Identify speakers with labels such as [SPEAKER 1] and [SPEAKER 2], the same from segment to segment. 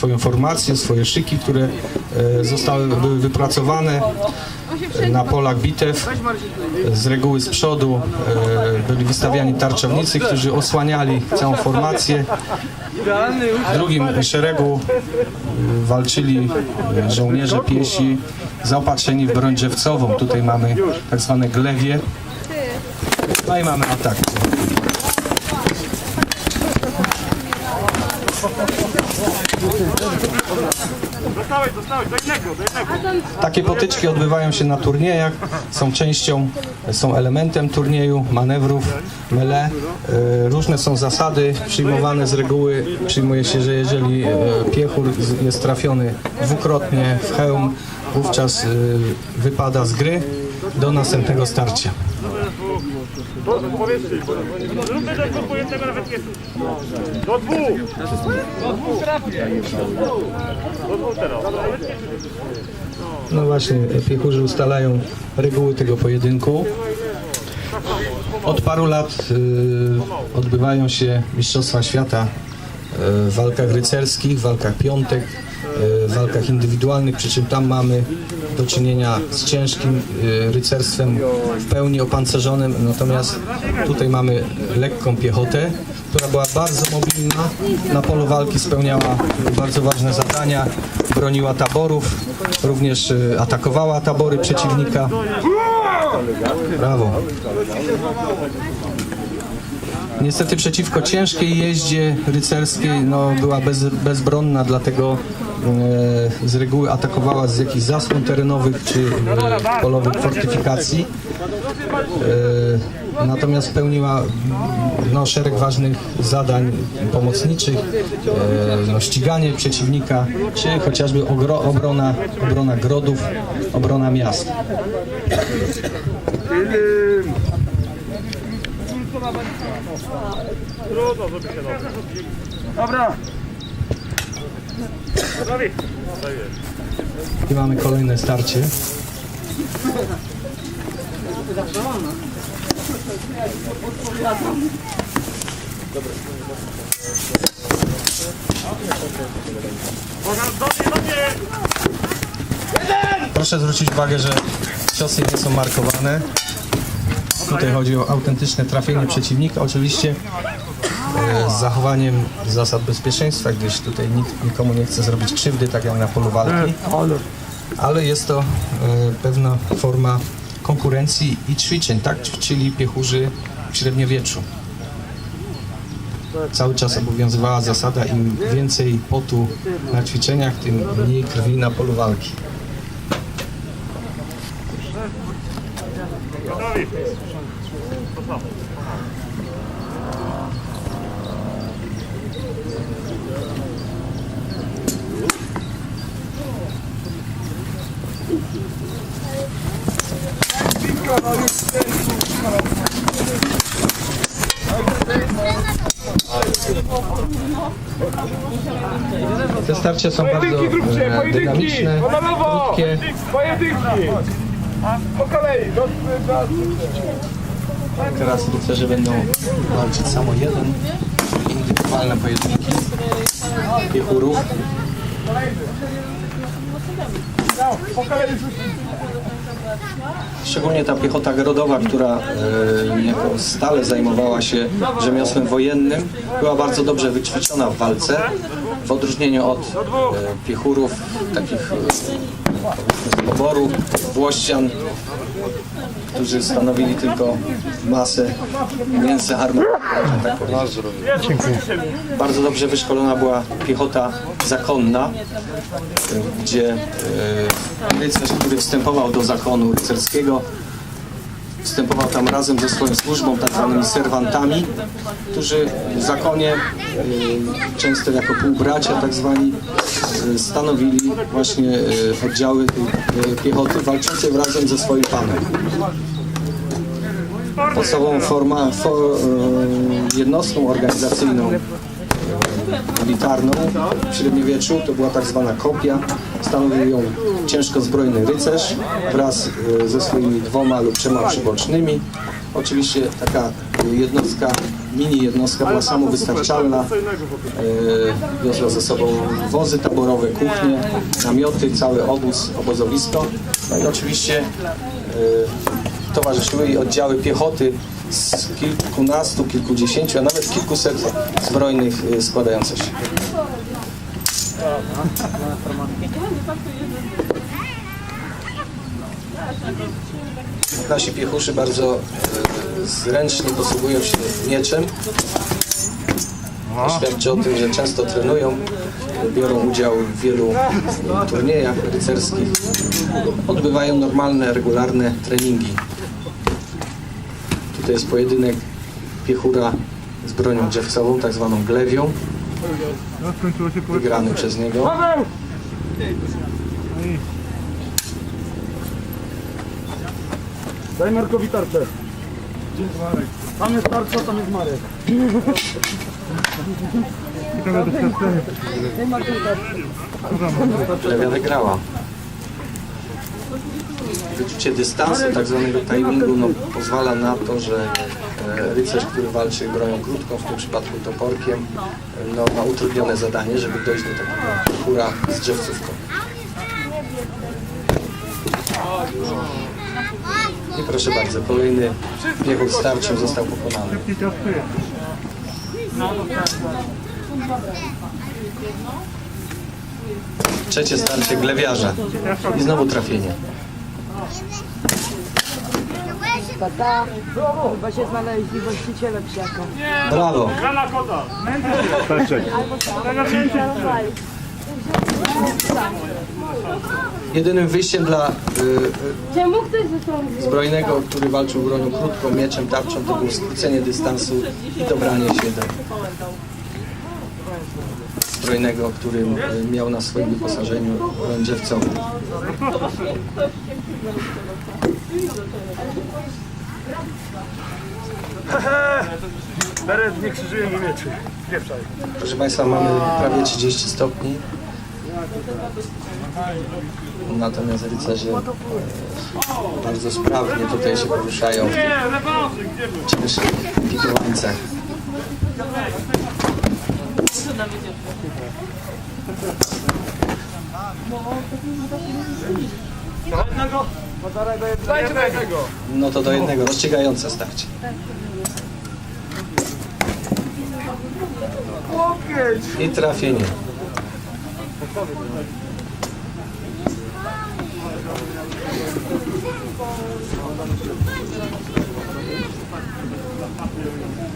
[SPEAKER 1] swoją formację, swoje szyki, które e, zostały były wypracowane e, na polach bitew. Z reguły z przodu e, byli wystawiani tarczownicy, którzy osłaniali całą formację. W drugim szeregu walczyli żołnierze piesi zaopatrzeni w broń drzewcową. Tutaj mamy tak zwane glewie. No i mamy atak. Takie potyczki odbywają się na turniejach, są częścią, są elementem turnieju, manewrów, mele. E, Różne są zasady przyjmowane z reguły. Przyjmuje się, że jeżeli e, piechur jest trafiony dwukrotnie w hełm, wówczas e, wypada z gry do następnego starcia.
[SPEAKER 2] Do, powiedzcie, zróbmy do dwóch, bo nawet nie Do dwóch! Do dwóch trafię! Do dwóch teraz.
[SPEAKER 1] No właśnie, piechurzy ustalają reguły tego pojedynku. Od paru lat y, odbywają się Mistrzostwa Świata y, w walkach rycerskich, walkach piątek, walkach indywidualnych, przy czym tam mamy do czynienia z ciężkim y, rycerstwem w pełni opancerzonym, natomiast tutaj mamy lekką piechotę, która była bardzo mobilna, na polu walki spełniała bardzo ważne zadania, broniła taborów, również y, atakowała tabory przeciwnika. Brawo. Niestety przeciwko ciężkiej jeździe rycerskiej no, była bez, bezbronna, dlatego z reguły atakowała z jakichś zasłon terenowych czy e, polowych fortyfikacji. E, natomiast pełniła no, szereg ważnych zadań pomocniczych, e, no, ściganie przeciwnika, czy chociażby obrona, obrona grodów, obrona miast.
[SPEAKER 2] Się dobrze. Dobra.
[SPEAKER 1] I mamy kolejne starcie. Proszę zwrócić uwagę, że ciosy nie są markowane. Tutaj chodzi o autentyczne trafienie przeciwnika, oczywiście z zachowaniem zasad bezpieczeństwa, gdyż tutaj nikt nikomu nie chce zrobić krzywdy, tak jak na polu walki. Ale jest to e, pewna forma konkurencji i ćwiczeń, tak ćwiczyli piechurzy w średniowieczu. Cały czas obowiązywała zasada, im więcej potu na ćwiczeniach, tym mniej krwi na polu walki. Te starcia są bardzo e, dynamiczne,
[SPEAKER 3] Na lewo!
[SPEAKER 1] krótkie.
[SPEAKER 3] Pojedynki! Po kolei! Do, do,
[SPEAKER 1] Teraz rycerze będą walczyć samo jeden. Indywidualne pojedynki piechurów.
[SPEAKER 3] po kolei
[SPEAKER 1] Szczególnie ta piechota grodowa, która e, stale zajmowała się rzemiosłem wojennym, była bardzo dobrze wyćwiczona w walce. W odróżnieniu od e, piechurów, takich e, poboru, włościan, którzy stanowili tylko masę mięsa armatowego, że tak. Bardzo dobrze wyszkolona była piechota zakonna, gdzie y, rycerz, który wstępował do zakonu rycerskiego, wstępował tam razem ze swoją służbą, tak zwanymi serwantami, którzy w zakonie, y, często jako półbracia tak zwani, y, stanowili właśnie y, oddziały piechoty walczące razem ze swoim panem. Podstawową forma, fo, y, jednostką organizacyjną militarną w średniowieczu, to była tak zwana kopia. Stanowił ją ciężko zbrojny rycerz wraz e, ze swoimi dwoma lub trzema przybocznymi. Oczywiście taka jednostka, mini jednostka była samowystarczalna. E, Wiozła ze sobą wozy taborowe, kuchnie, namioty, cały obóz, obozowisko. No i oczywiście e, towarzyszyły jej oddziały piechoty z kilkunastu, kilkudziesięciu, a nawet kilkuset zbrojnych e, składających się. Nasi piechuszy bardzo e, zręcznie posługują się mieczem. To świadczy o tym, że często trenują, biorą udział w wielu turniejach rycerskich, odbywają normalne, regularne treningi. Tutaj jest pojedynek piechura z bronią drzewcową, tak zwaną glewią, wygrany przez niego.
[SPEAKER 2] Paweł! Daj Markowi tarczę. Tam jest tarcza, tam jest Marek. Ciekawe doświadczenie.
[SPEAKER 1] Glewia wygrała. Wyczucie dystansu, tak zwanego timingu, no, pozwala na to, że e, rycerz, który walczy bronią krótką, w tym przypadku toporkiem, no, ma utrudnione zadanie, żeby dojść do takiego kura z drzewcówką. I proszę bardzo, kolejny piechur starczym został pokonany. Trzecie starcie glewiarza. I znowu trafienie.
[SPEAKER 4] Tata, chyba się znaleźli właściciele psiaka.
[SPEAKER 1] Brawo!
[SPEAKER 2] Grana kota. Steczek.
[SPEAKER 1] Jedynym wyjściem dla y, y, zbrojnego, który walczył bronią krótką, mieczem, tarczą, to było skrócenie dystansu i dobranie się do zbrojnego, który y, miał na swoim wyposażeniu broń drzewcową.
[SPEAKER 2] Beret nie krzyżuje mi mieczy.
[SPEAKER 1] Proszę Państwa, mamy prawie 30 stopni. Natomiast rycerze e, bardzo sprawnie tutaj się poruszają w tych
[SPEAKER 2] Nie,
[SPEAKER 1] pikowańcach.
[SPEAKER 2] Jednego? Dajcie do jednego.
[SPEAKER 1] No to do jednego, rozstrzygające starcie. I trafienie.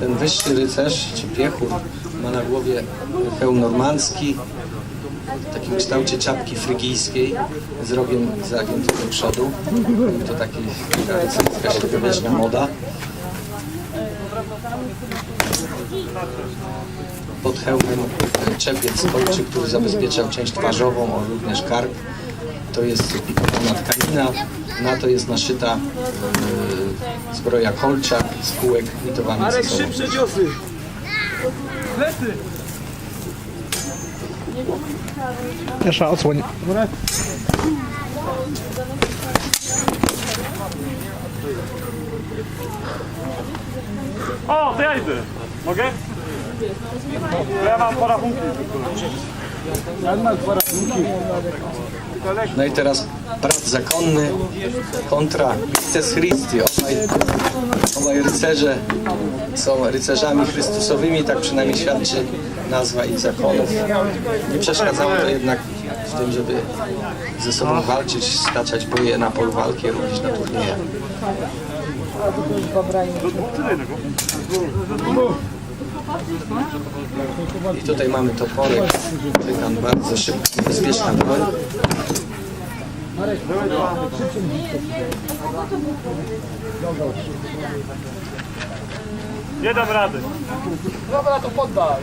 [SPEAKER 1] Ten wyższy rycerz, czy piechur, ma na głowie hełm normandzki, w takim kształcie czapki frygijskiej z rogiem zagiętym do przodu. To taki, rycerska średniowieczna moda. Pod hełmem czepiec kolczy, który zabezpieczał część twarzową, o również kark. To jest pikowana tkanina, na to jest naszyta e, zbroja kolcza z kółek mitowanych ze sobą.
[SPEAKER 2] ciosy.
[SPEAKER 5] Jeszcze odsłoń.
[SPEAKER 2] O, to ja idę. Mogę? To ja mam porachunki. Ja mam porachunki.
[SPEAKER 1] No i teraz brat zakonny kontra Christes Christi. Obaj, obaj rycerze są rycerzami chrystusowymi, tak przynajmniej świadczy nazwa ich zakonów. Nie przeszkadzało to jednak w tym, żeby ze sobą walczyć, staczać boje na polu walki, również na turniejach. I tutaj mamy toporek, cygan, bardzo szybka, bezpieczna broń.
[SPEAKER 2] Nie dam rady.
[SPEAKER 3] Dobra, to poddaj.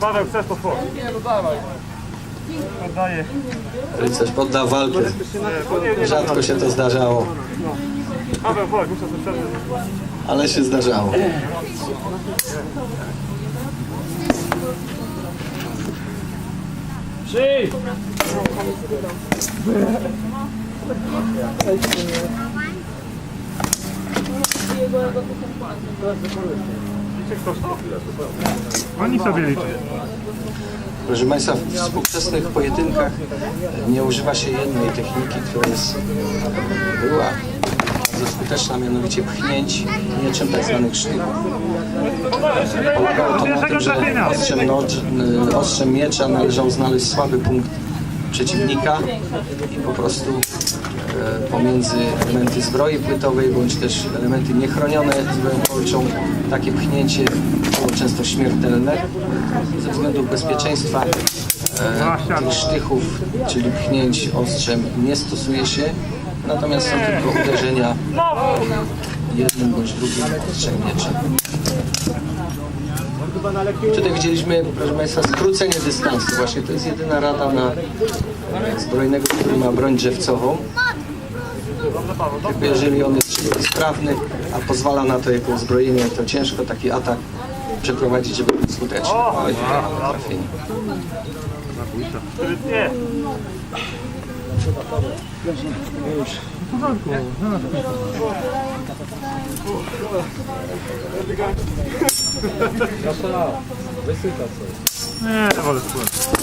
[SPEAKER 2] Paweł, chcesz to twoje.
[SPEAKER 3] Nie, no dawaj.
[SPEAKER 2] Oddaję.
[SPEAKER 1] Rycerz podda walkę. Rzadko się to zdarzało,
[SPEAKER 2] Paweł, chodź, muszę sobie przerwać.
[SPEAKER 1] Ale się zdarzało.
[SPEAKER 2] Przyjdź! Oni sobie liczą.
[SPEAKER 1] Proszę Państwa, w współczesnych pojedynkach nie używa się jednej techniki, która jest, była bardzo skuteczna, mianowicie pchnięć mieczem tak zwanych sztyków. Polegało to na tym, że ostrzem, y, ostrzem miecza należało znaleźć słaby punkt przeciwnika i po prostu e, pomiędzy elementy zbroi płytowej bądź też elementy niechronione zbroją kolczą takie pchnięcie było często śmiertelne ze względów bezpieczeństwa e, tych sztychów, czyli pchnięć ostrzem nie stosuje się, natomiast są tylko uderzenia jednym bądź drugim ostrzem mieczem. Tutaj widzieliśmy, proszę Państwa, skrócenie dystansu. Właśnie to jest jedyna rada na zbrojnego, który ma broń drzewcową. Tylko jeżeli on jest sprawny, a pozwala na to jako uzbrojenie, to ciężko taki atak przeprowadzić, żeby był skuteczny. Mamy trafienie.
[SPEAKER 2] Nie.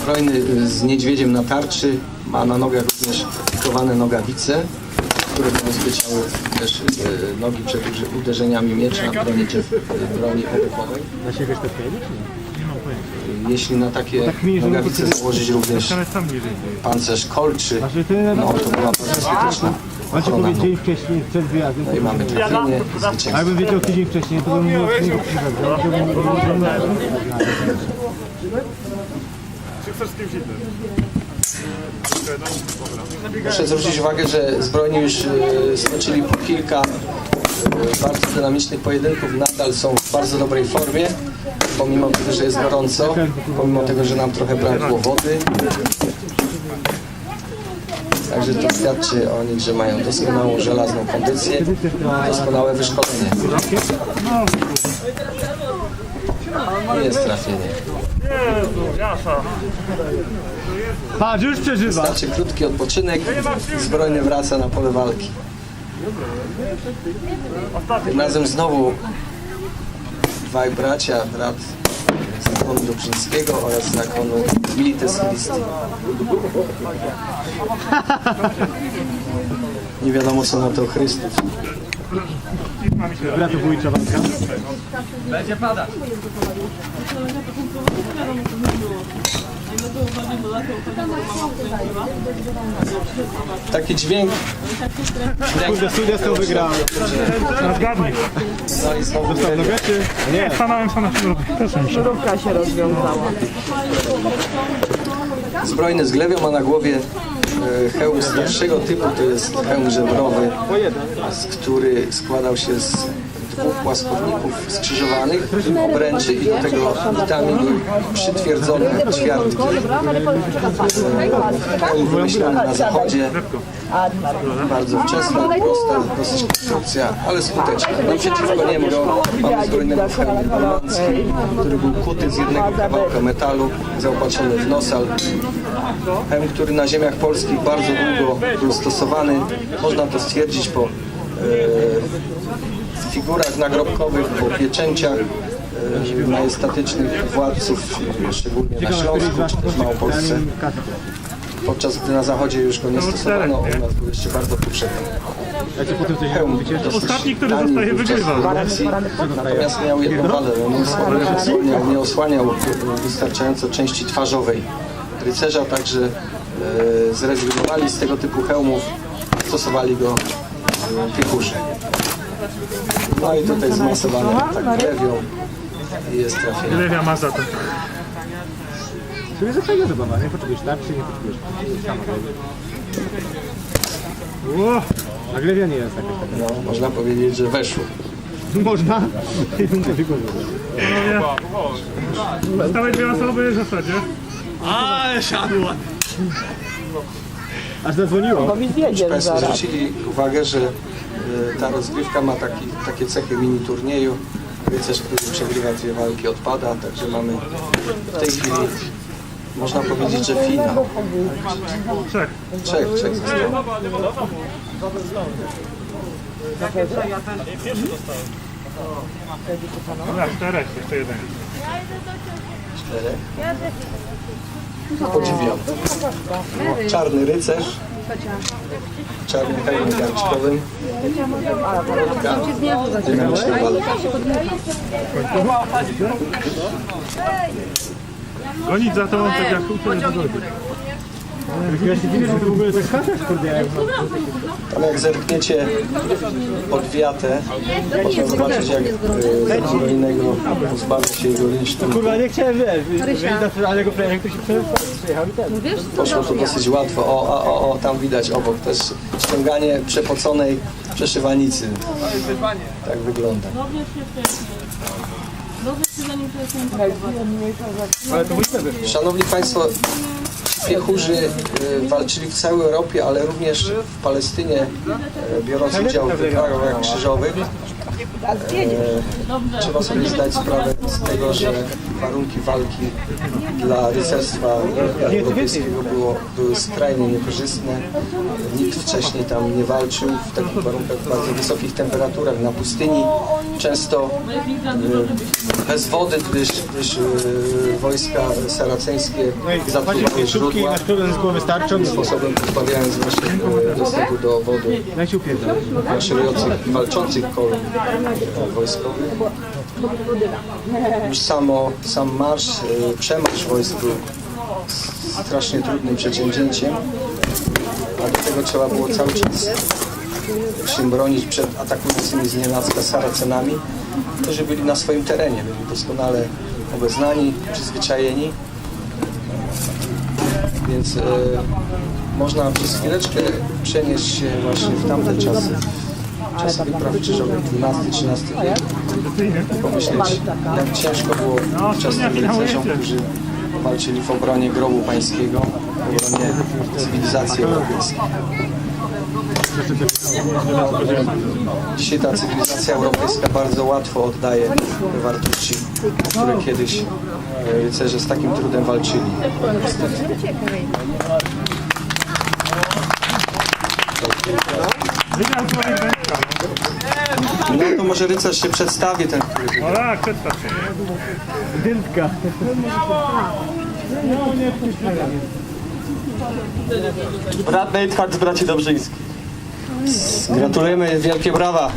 [SPEAKER 1] Zbrojny y, z niedźwiedziem na tarczy ma na nogach również kowane nogawice, które zabezpieczały też y, nogi przed uderzeniami miecza na broni, broni obuchowej.
[SPEAKER 3] Na siebie powiedzieć?
[SPEAKER 1] Jeśli na takie nogawice założyć również pancerz kolczy,
[SPEAKER 3] Znaczy
[SPEAKER 1] no to była bardzo skuteczna ochrona nóg.
[SPEAKER 3] powiedzieli wcześniej, przed wyjazdem.
[SPEAKER 1] No i mamy trafienie zwycięstwo.
[SPEAKER 3] jakbym wiedział tydzień wcześniej, to bym mógł przyjechać.
[SPEAKER 2] Czy chcesz z kimś innym?
[SPEAKER 1] Muszę zwrócić uwagę, że zbrojni już e, stoczyli po kilka e, bardzo dynamicznych pojedynków, nadal są w bardzo dobrej formie, pomimo tego, że jest gorąco, pomimo tego, że nam trochę brakło wody. Także to świadczy o nich, że mają doskonałą żelazną kondycję, doskonałe wyszkolenie. I jest trafienie.
[SPEAKER 3] Patrz, już przeżywa.
[SPEAKER 1] Wystarczy krótki odpoczynek i zbrojny wraca na pole walki. Tym razem znowu dwaj bracia, brat z zakonu Dobrzyńskiego oraz z zakonu Milites Christi. Nie wiadomo co na to Chrystus.
[SPEAKER 3] Bratobójcza walka.
[SPEAKER 1] Taki dźwięk.
[SPEAKER 3] Kurde, studia z tą wygrał.
[SPEAKER 2] Zgadnij.
[SPEAKER 1] No i znowu
[SPEAKER 3] Dostał? Nie.
[SPEAKER 2] Stanąłem sam na środku. Też mi się.
[SPEAKER 4] Rubka się rozwiązała.
[SPEAKER 1] Zbrojny z glewią ma na głowie e, hełm starszego typu, to jest hełm żebrowy, z który składał się z dwóch płaskowników skrzyżowanych, obręczy i do tego bitami były przytwierdzone ćwiartki. Hełm wymyślony na zachodzie, bardzo wczesna, prosta, dosyć konstrukcja, ale skuteczna. Naprzeciwko niemu mamy zbrojnego w hełmie normandzkim, który był kuty z jednego kawałka metalu, zaopatrzony w nosal. Hełm, który na ziemiach polskich bardzo długo był stosowany. Można to stwierdzić po e, figurach nagrobkowych, po pieczęciach e, majestatycznych władców, szczególnie na Śląsku czy też w Małopolsce. Podczas gdy na zachodzie już go nie stosowano, u nas był jeszcze bardzo powszechny. Hełm
[SPEAKER 2] Ostatni, który
[SPEAKER 1] tani
[SPEAKER 2] zostaje, wygrywa.
[SPEAKER 1] Natomiast miał jedną wadę, on nie osłaniał, nie osłaniał wystarczająco części twarzowej rycerza, także e, zrezygnowali z tego typu hełmów, stosowali go e, piechurzy. No i tutaj zmasowane tak grewią i jest trafienie.
[SPEAKER 2] Lewia ma za to.
[SPEAKER 3] Jest fajna zabawa, nie potrzebujesz tarczy, nie potrzebujesz sama
[SPEAKER 2] Ło,
[SPEAKER 3] A glewia nie jest jakaś taka.
[SPEAKER 1] No, można powiedzieć, że weszło.
[SPEAKER 3] Można?
[SPEAKER 2] Zostały dwie osoby w zasadzie.
[SPEAKER 3] Aż zadzwoniło.
[SPEAKER 4] Bo mi wiedzie
[SPEAKER 1] Państwo
[SPEAKER 4] zaraz.
[SPEAKER 1] zwrócili uwagę, że ta rozgrywka ma taki, takie cechy mini turnieju. Rycerz, który przegrywa dwie walki odpada, także mamy w tej chwili można powiedzieć, że finał.
[SPEAKER 2] Trzech.
[SPEAKER 1] Trzech, trzech zostało.
[SPEAKER 2] Dobra, czterech, jeszcze jeden.
[SPEAKER 1] Czterech. Podziwiam. Czarny rycerz. Czarnym hełmie garczkowym. Dynamiczna walka.
[SPEAKER 2] Gonić za tobą tak jak uczy nie wygoni.
[SPEAKER 3] Ja się dziwię, że ty w ogóle tak skaczesz, kurde, jak
[SPEAKER 1] Ale jak zerkniecie pod wiatę, można zobaczyć jak e, innego pozbawia się jego rynsztu.
[SPEAKER 3] Kurwa, nie chciałem, wiesz, ale go prawie jak to się przejechał i ten.
[SPEAKER 1] Poszło to dosyć łatwo. O, o, o, o, tam widać obok też ściąganie przepoconej przeszywanicy. Tak wygląda.
[SPEAKER 3] Ale to mój wtedy.
[SPEAKER 1] Szanowni Państwo, piechurzy e, walczyli w całej Europie, ale również w Palestynie, e, biorąc udział w wyprawach krzyżowych. E, Trzeba sobie zdać sprawę z tego, że warunki walki dla rycerstwa europejskiego było, były skrajnie niekorzystne. Nikt wcześniej tam nie walczył w takich warunkach, w bardzo wysokich temperaturach na pustyni. Często e, bez wody, gdyż, gdyż e, wojska saraceńskie zatruwały źródła
[SPEAKER 3] starczą.
[SPEAKER 1] sposobem pozbawiając właśnie e, dostępu do wody maszerujących, walczących kolumn wojskowych. Już samo, sam marsz, e, przemarsz wojsk był strasznie trudnym przedsięwzięciem, a do tego trzeba było cały czas się bronić przed atakującymi z nienacka Saracenami, którzy byli na swoim terenie, byli doskonale obeznani, przyzwyczajeni. Więc e, można przez chwileczkę przenieść się właśnie w tamte czasy, czasy wypraw krzyżowych XII-XIII wiek i pomyśleć, jak ciężko było wczesnym rycerzom, którzy walczyli w obronie grobu pańskiego, w obronie cywilizacji europejskiej. Dzisiaj ta cywilizacja europejska bardzo łatwo oddaje te wartości, o które kiedyś e, rycerze z takim trudem walczyli.
[SPEAKER 2] Wygrał człowiek wędka.
[SPEAKER 1] No to może rycerz się przedstawi, ten, który
[SPEAKER 2] No tak, przedstaw się.
[SPEAKER 3] Dyntka.
[SPEAKER 1] Brat Neidhart z braci Dobrzyńskich. Gratulujemy, wielkie brawa.